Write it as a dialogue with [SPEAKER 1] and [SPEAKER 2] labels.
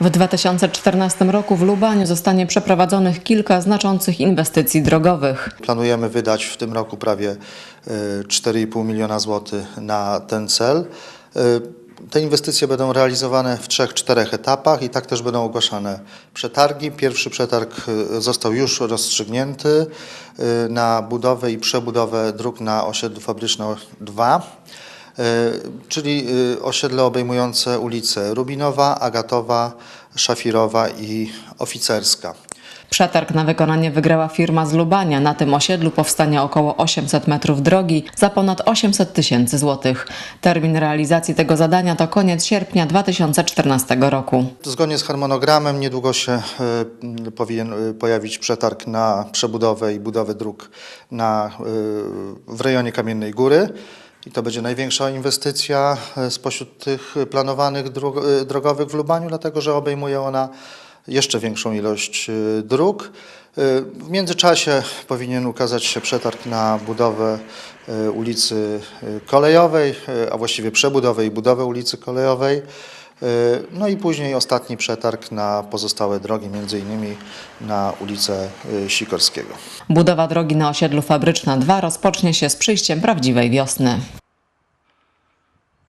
[SPEAKER 1] W 2014 roku w Lubaniu zostanie przeprowadzonych kilka znaczących inwestycji drogowych.
[SPEAKER 2] Planujemy wydać w tym roku prawie e, 4,5 miliona złotych na ten cel. E, Te inwestycje będą realizowane w trzech, czterech etapach i tak też będą ogłaszane przetargi. Pierwszy przetarg e, został już rozstrzygnięty e, na budowę i przebudowę dróg na osiedlu fabryczne 2, e, czyli e, osiedle obejmujące ulice Rubinowa, Agatowa, Szafirowa i Oficerska.
[SPEAKER 1] Przetarg na wykonanie wygrała firma z Lubania. Na tym osiedlu powstanie około 800 metrów drogi za ponad 800 tysięcy złotych. Termin realizacji tego zadania to koniec sierpnia 2014 roku.
[SPEAKER 2] Zgodnie z harmonogramem niedługo się e, powinien e, pojawić przetarg na przebudowę i budowę dróg na, e, w rejonie Kamiennej Góry. I to będzie największa inwestycja e, spośród tych planowanych e, drogowych w Lubaniu, dlatego że obejmuje ona jeszcze większą ilość e, dróg. W międzyczasie powinien ukazać się przetarg na budowę ulicy Kolejowej, a właściwie przebudowę i budowę ulicy Kolejowej. E, No i później ostatni przetarg na pozostałe drogi, innymi na ulicę e, Sikorskiego.
[SPEAKER 1] Budowa drogi na osiedlu Fabryczna 2 rozpocznie się z przyjściem prawdziwej wiosny.